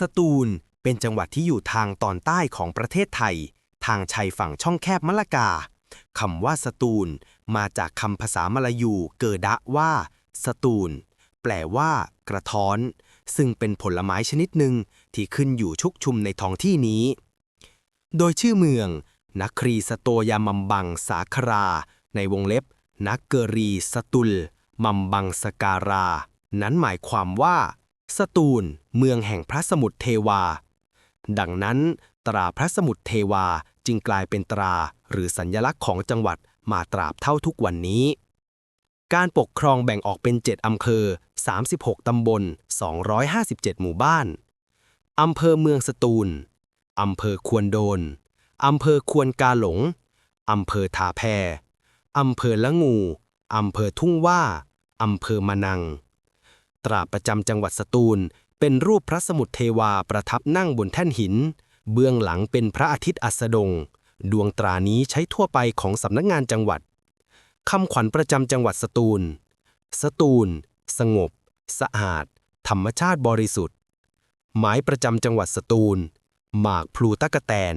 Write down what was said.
สตูล เป็นจังหวัดที่อยู่ทางตอนใต้ของประเทศไทย ทางชายฝั่งช่องแคบมะละกาคำว่าสตูล มาจากคำภาษามลายูเกิดะว่า สตูล แปลว่า กระท้อน ซึ่งเป็นผลไม้ชนิดหนึ่งที่ขึ้นอยู่ชุกชุมในท้องที่นี้ โดยชื่อเมือง นักครีสโตยามัมบังสาครา ในวงเล็บ นักเกรีสตุล มัมบังสการา นั้นหมายความว่า สตูล เมืองแห่งพระสมุทรเทวา ดังนั้น ตราพระสมุทรเทวาจึงกลายเป็นตราหรือสัญลักษณ์ของจังหวัดมาตราบเท่าทุกวันนี้ การปกครองแบ่งออกเป็น 7 อำเภอ 36 ตำบล 257 หมู่บ้าน อำเภอเมืองสตูล อำเภอควนโดน อำเภอควนกาหลง อำเภอทาแพ อำเภอละงู อำเภอทุ่งว่า อำเภอมะนัง ตราประจำจังหวัดสตูล เป็นรูปพระสมุทรเทวาประทับนั่งบนแท่นหิน เบื้องหลังเป็นพระอาทิตย์อัสดง ดวงตรานี้ใช้ทั่วไปของสำนักงานจังหวัดคำขวัญประจำจังหวัดสตูล สตูล สงบ สะอาด ธรรมชาติบริสุทธิ์ หมายประจำจังหวัดสตูล หมากพลูตะกะแตน